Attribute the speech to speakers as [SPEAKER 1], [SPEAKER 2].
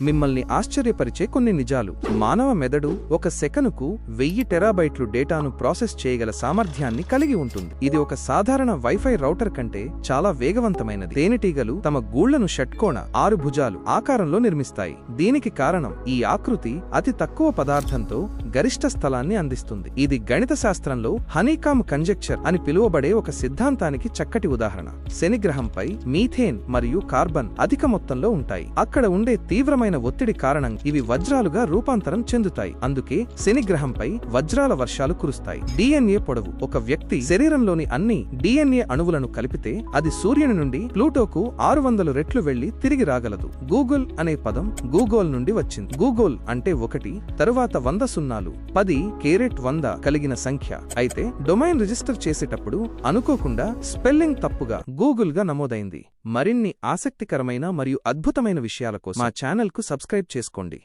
[SPEAKER 1] మిమ్మల్ని ఆశ్చర్యపరిచే కొన్ని నిజాలు. మానవ మెదడు ఒక సెకనుకు వెయ్యి టెరాబైట్లు డేటాను ప్రాసెస్ చేయగల సామర్థ్యాన్ని కలిగి ఉంటుంది. ఇది ఒక సాధారణ వైఫై రౌటర్ కంటే చాలా వేగవంతమైనది. తేనెటీగలు తమ గూళ్ళను షట్కోణ ఆరు భుజాలు ఆకారంలో నిర్మిస్తాయి. దీనికి కారణం ఈ ఆకృతి అతి తక్కువ పదార్థంతో గరిష్ట స్థలాన్ని అందిస్తుంది. ఇది గణిత శాస్త్రంలో హనీకామ్ కంజెక్చర్ అని పిలువబడే ఒక సిద్ధాంతానికి చక్కటి ఉదాహరణ. శనిగ్రహంపై మీథేన్ మరియు కార్బన్ అధిక మొత్తంలో ఉంటాయి. అక్కడ ఉండే తీవ్రమైన ఒత్తిడి కారణం ఇవి వజ్రాలుగా రూపాంతరం చెందుతాయి. అందుకే శనిగ్రహంపై వజ్రాల వర్షాలు కురుస్తాయి. డిఎన్ఏ పొడవు. ఒక వ్యక్తి శరీరంలోని అన్ని డిఎన్ఏ అణువులను కలిపితే అది సూర్యుని నుండి ప్లూటోకు ఆరు వందల రెట్లు వెళ్ళి తిరిగి రాగలదు. గూగుల్ అనే పదం గూగోల్ నుండి వచ్చింది. గూగోల్ అంటే ఒకటి తరువాత వంద సున్నాలు పది కేరెట్ వంద కలిగిన సంఖ్య. అయితే డొమైన్ రిజిస్టర్ చేసేటప్పుడు అనుకోకుండా స్పెల్లింగ్ తప్పుగా గూగుల్గా నమోదైంది. మరిన్ని ఆసక్తికరమైన మరియు అద్భుతమైన విషయాల కోసం మా ఛానల్కు సబ్స్క్రైబ్ చేసుకోండి.